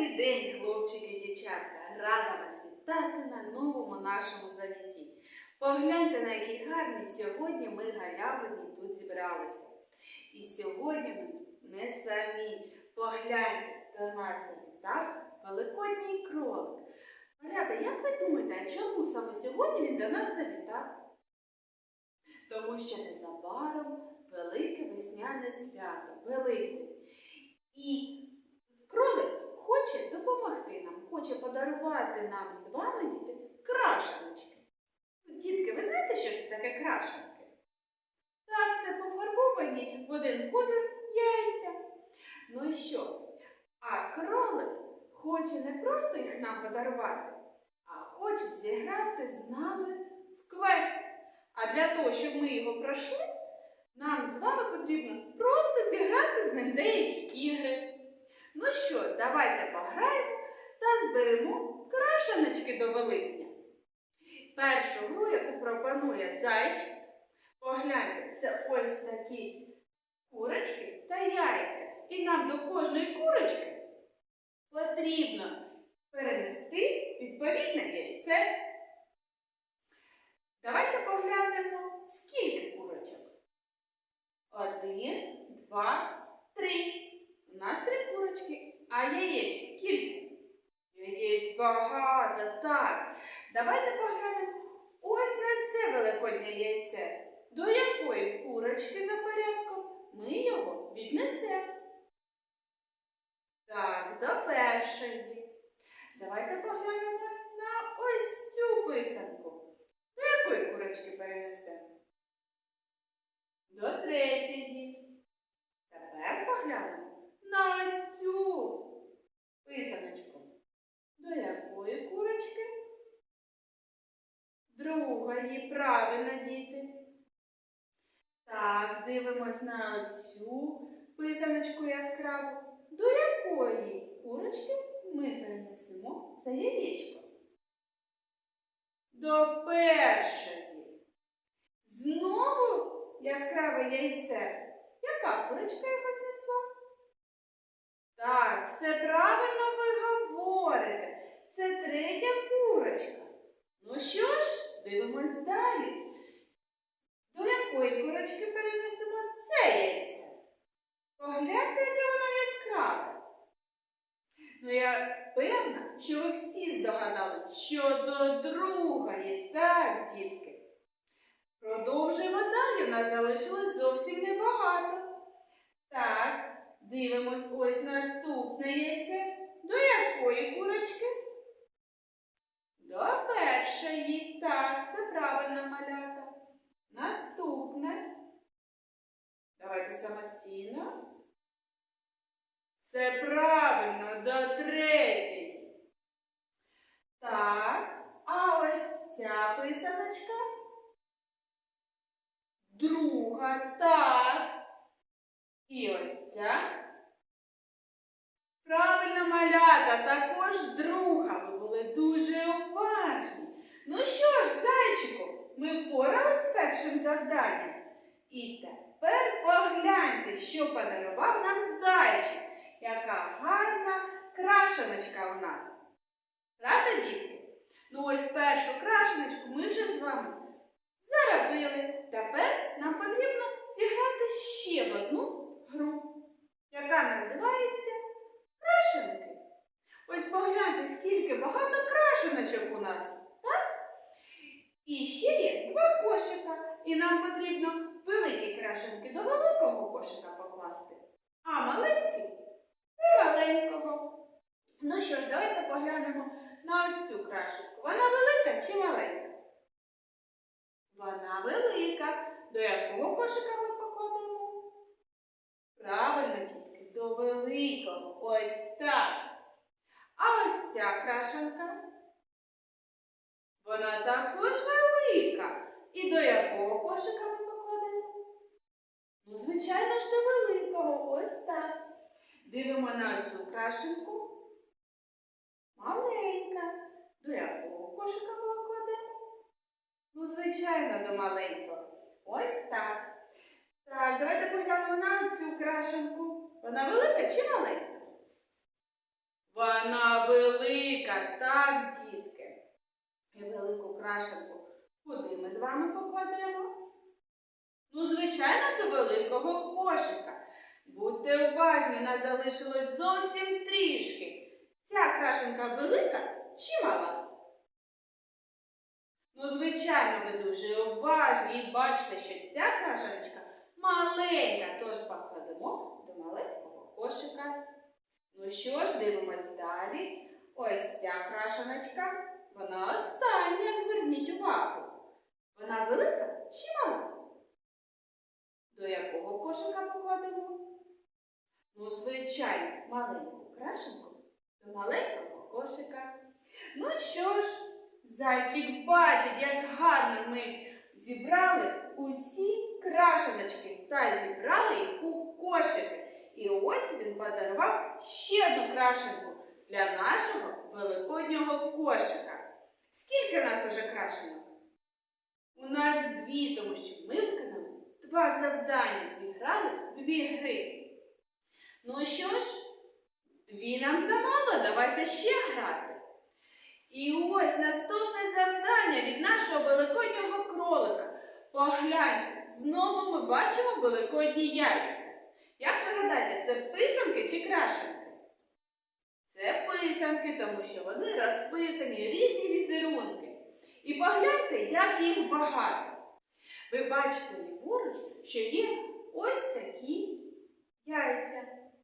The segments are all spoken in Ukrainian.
Добрий день, хлопчики і дівчатка! Рада вас вітати на новому нашому занятті. Погляньте, на який гарний сьогодні ми галявині тут зібралися. І сьогодні ми не самі. Погляньте, до нас завітав великодній кролик. Малята, як ви думаєте, чому саме сьогодні він до нас завітав? Тому що незабаром велике весняне свято, Великдень. І кролик хоче допомогти нам, хоче подарувати нам з вами, діти, крашеночки. Дітки, ви знаєте, що це таке крашенки? Так, це пофарбовані в один колір яйця. Ну і що? А кролик хоче не просто їх нам подарувати, а хоче зіграти з нами в квест. А для того, щоб ми його пройшли, нам з вами потрібно просто зіграти з ним деякі ігри. Ну що, давайте пограємо та зберемо крашеночки до Великдня. Першу гру, яку пропонує зайчик, погляньте, це ось такі курочки та яйця. І нам до кожної курочки потрібно перенести відповідне яйце. Давайте поглянемо, скільки курочок. Один, два, три. У нас три курочки. А яєць скільки? Яєць багато, так. Давайте поглянемо ось на це великоднє яйце. До якої курочки за порядком ми його віднесемо. Так, до першої. Давайте поглянемо на ось цю писанку. До якої курочки перенесемо? До третьої. Тепер поглянемо на ось цю писаночку. До якої курочки? Другої, правильно, діти. Так, дивимось на цю писаночку яскраву. До якої курочки ми перенесемо це яєчко? До першої. Знову яскраве яйце. Яка курочка його знесла? Так, все правильно ви говорите. Це третя курочка. Ну що ж, дивимось далі. До якої курочки перенесемо це яйце? Погляньте, яке воно яскраве. Ну, я певна, що ви всі здогадались, що до другої, так, дітки. Продовжуємо далі. У нас залишилось зовсім небагато. Так, дивимось ось наступне яйце. До якої курочки? До першої. Так, все правильно малята. Наступне. Давайте самостійно. Все правильно, до третьої. Так, а ось ця писаночка. Друга, так. І ось ця. Правильно, малята, також друга. Ви були дуже уважні. Ну що ж, зайчику, ми впоралися з першим завданням. І тепер погляньте, що подарував нам зайчик. Яка гарна крашеночка у нас. Правда, дітки? Ну ось першу крашеночку ми вже з вами заробили. Тепер нам потрібно зіграти ще в одну гру, яка називається крашенки. Ось погляньте, скільки багато крашеночок у нас? І ще є два кошика. І нам потрібно великі крашенки до великого кошика покласти, а маленькі до маленького. Ну що ж, давайте поглянемо на ось цю крашенку. Вона велика чи маленька? Вона велика. До якого кошика ми покладемо? Правильно, дітки, до великого. Ось так. А ось ця крашенка. Вона також велика. І до якого кошика ми покладемо? Ну, звичайно ж, до великого. Ось так. Дивимо на цю крашенку. Маленька. До якого кошика покладемо? Ну, звичайно, до маленького. Ось так. Так, давайте поглянемо на цю крашенку. Вона велика чи маленька? Вона велика, так, велику крашенку куди ми з вами покладемо? Ну, звичайно, до великого кошика. Будьте уважні, нас залишилось зовсім трішки. Ця крашенка велика чи мала? Ну, звичайно, ви дуже уважні і бачите, що ця крашеночка маленька, тож покладемо до маленького кошика. Ну що ж, дивимось далі. Ось ця крашеночка, вона остання, зверніть увагу. Вона велика чи мала? До якого кошика покладемо? Ну, звичайно, маленьку крашенку до маленького кошика. Ну що ж, зайчик бачить, як гарно ми зібрали усі крашеночки та зібрали їх у кошики. І ось він подарував ще одну крашенку для нашого великоднього кошика. Скільки в нас уже крашенок? У нас дві, тому що ми виконали два завдання, зіграли дві гри. Ну що ж, дві нам замало, давайте ще грати. І ось наступне завдання від нашого великоднього кролика. Погляньте, знову ми бачимо великодні яйця. Як ви гадаєте, це писанки чи крашенки? Це писанки, тому що вони розписані різні візерунки. І погляньте, як їх багато. Ви бачите ліворуч, що є ось такі яйця.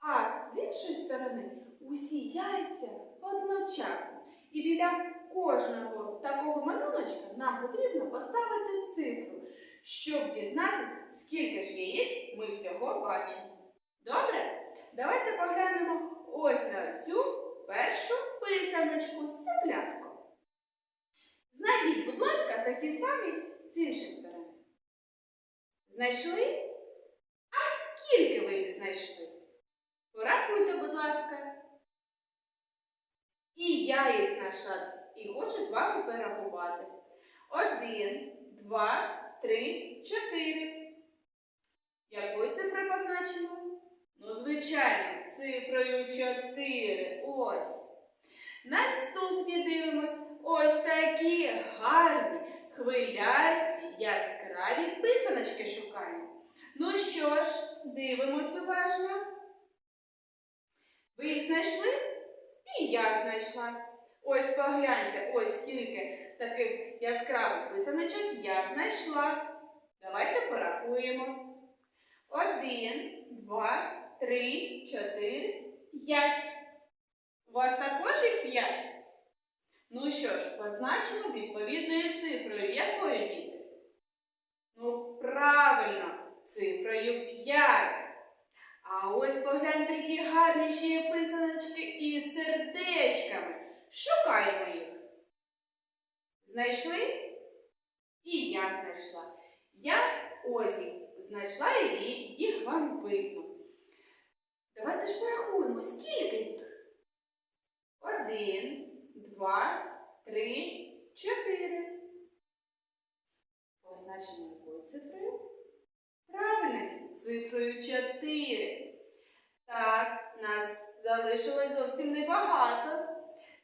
А з іншої сторони усі яйця одночасно. І біля кожного такого малюночка нам потрібно поставити цифру, щоб дізнатися, скільки ж яєць ми всього бачимо. Добре? Давайте поглянемо ось на цю першу писаночку з цеплятком. Знайдіть, будь ласка, такі самі з іншої сторони. Знайшли? А скільки ви їх знайшли? Порахуйте, будь ласка. І я їх знайшла і хочу з вами перерахувати. Один, два, три, чотири. Якою цифрою позначимо? Ну, звичайно, цифрою 4. Ось. Наступні дивимось ось такі гарні, хвилясті, яскраві писаночки шукаємо. Ну що ж, дивимось уважно. Ви їх знайшли? І я знайшла. Ось погляньте, ось скільки таких яскравих писаночок я знайшла. Давайте порахуємо. Один, два, три, чотири, п'ять. У вас також їх п'ять? Ну що ж, позначимо відповідною цифрою. Якою діти? Ну, правильно, цифрою 5. А ось погляньте, які гарні ще є писаночки із сердечками. Шукаємо їх. Знайшли? І я знайшла. Я ось їх знайшла і їх вам видно. Давайте ж порахуємо, скільки їх? Один, два, три, чотири. Позначимо якою цифрою? Правильно, цифрою 4. Так, нас залишилось зовсім небагато.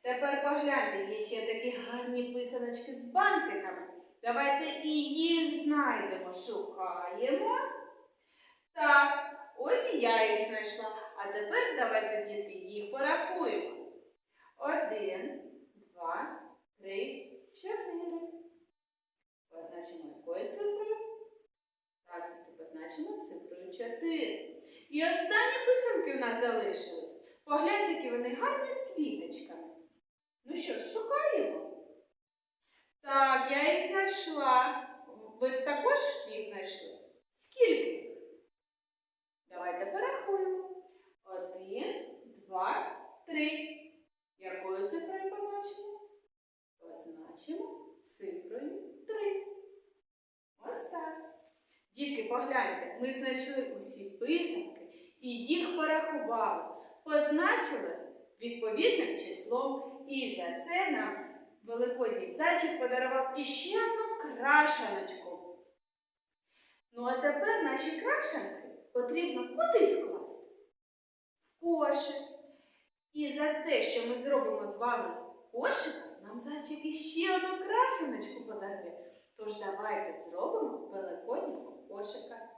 Тепер погляньте, є ще такі гарні писаночки з бантиками. Давайте і їх знайдемо. Шукаємо. Так, ось і я їх знайшла. А тепер давайте, дітки, їх порахуємо. Один, два, три, чотири. Позначимо якою цифрою? Так, діти, позначимо цифрою 4. І останні писанки у нас залишились. Погляньте, які вони гарні з квіточками. Ну що ж, шукаємо? Так, я їх знайшла. Ви також їх знайшли? 3. Якою цифрою позначимо? Позначимо цифрою 3. Ось так. Дітки, погляньте, ми знайшли усі писанки і їх порахували. Позначили відповідним числом. І за це нам Великодній зайчик подарував іще одну крашеночку. Ну, а тепер наші крашенки потрібно кудись класти? В кошик. І за те, що ми зробимо з вами кошик, нам зайчик іще одну крашеночку подарує. Тож давайте зробимо великоднього кошика.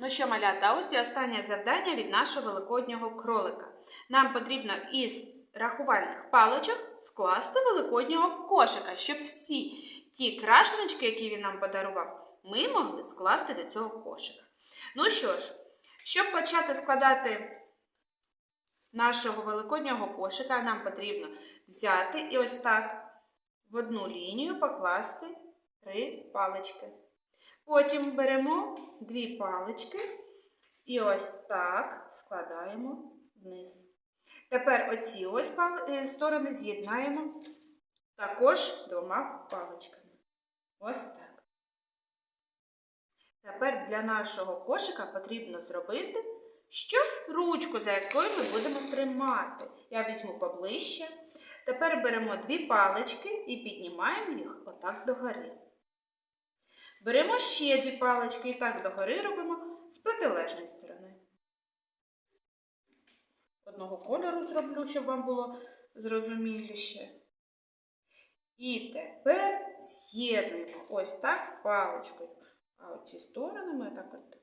Ну що, малята, ось і останнє завдання від нашого великоднього кролика. Нам потрібно із рахувальних паличок скласти великоднього кошика, щоб всі ті крашеночки, які він нам подарував, ми могли скласти до цього кошика. Ну що ж, щоб почати складати нашого великоднього кошика, нам потрібно взяти і ось так в одну лінію покласти три палички. Потім беремо дві палички і ось так складаємо вниз. Тепер оці ось е, сторони з'єднаємо також двома паличками. Ось так. Тепер для нашого кошика потрібно зробити що ручку, за якою ми будемо тримати. Я візьму поближче. Тепер беремо дві палички і піднімаємо їх отак догори. Беремо ще дві палички і так догори робимо з протилежної сторони. Одного кольору зроблю, щоб вам було зрозуміліше. І тепер з'єднуємо ось так паличкою. А оці сторони ми так от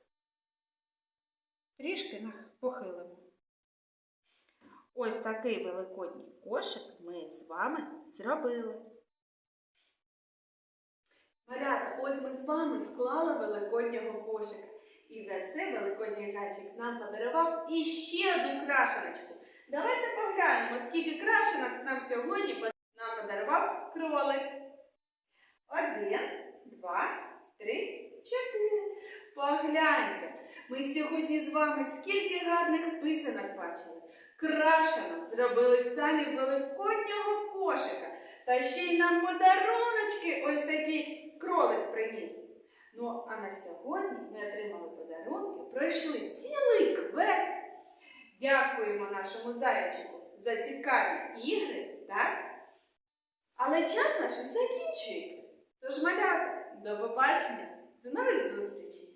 трішки похилимо. Ось такий великодній кошик ми з вами зробили. Малята, ось ми з вами склали великоднього кошика. І за це великодній зайчик нам подарував іще одну крашеночку. Давайте поглянемо, скільки крашенок нам сьогодні подарував кролик. Один, два, три, чотири. Погляньте, ми сьогодні з вами скільки гарних писанок бачили. Крашенок зробили самі великоднього кошика. Та ще й нам подаруночки ось такий кролик приніс. Ну, а на сьогодні ми отримали подарунки, пройшли цілий квест. Дякуємо нашому зайчику за цікаві ігри, так? Але час наш закінчується. Тож, малята, до побачення, до нових зустрічей!